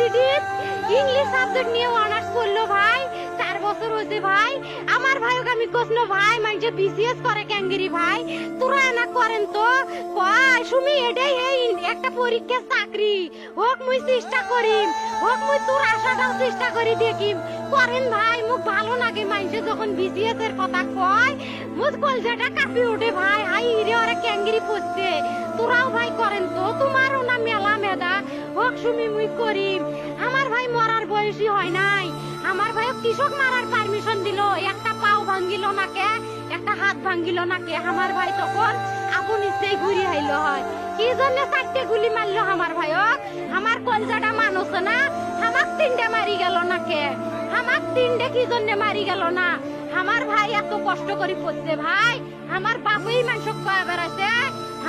ভার্সিটির English subject নিয়ে honours করল ভাই, চার বছর হয়েছে ভাই। আমার আমি ভাই মানে বিসিএস করে ক্যাঙ্গেরি ভাই। তোরা করেন তো। সুমি, এটাই এই একটা চাকরি। হোক মুই চেষ্টা করিম, হোক মুই তোর আশাটাও চেষ্টা করি দেখিম। করেন ভাই, মুখ ভালো লাগে মানুষে যখন বিসিএস এর কথা কয়। মুখ কলজাটা কাঁপি ওঠে ভাই। হাই রে ওরা ক্যাঙ্গেরি পড়ছে। তোরাও ভাই করেন তো। তোমারও না মেলা হোক সুমি মুই করিম। আমার ভাই মরার বয়সী হয় নাই। আমার ভাই কৃষক মারার পারমিশন দিল। একটা পাও ভাঙ্গিল নাকে, একটা হাত ভাঙ্গিল নাকে। আমার ভাই তখন আপন ইচ্ছেই ঘুরি আইলো হয়। কি জন্য চারটে গুলি মারলো আমার ভাইক আমার কলজাটা মানুষ না? আমাক তিনটে মারি গেল নাকে। আমাক তিনটে কি জন্য মারি গেল না? আমার ভাই এত কষ্ট করে পড়ছে ভাই। আমার বাপেই মানুষ কয়ে বেড়াইছে।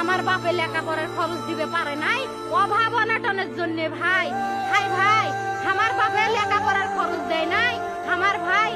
আমার বাপে লেখাপড়ার খরচ দিবে পারে নাই। অভাব অনাটনের জন্য ভাই। হাই ভাই আমার বাপে লেখাপড়ার খরচ দেয় নাই? আমার ভাই।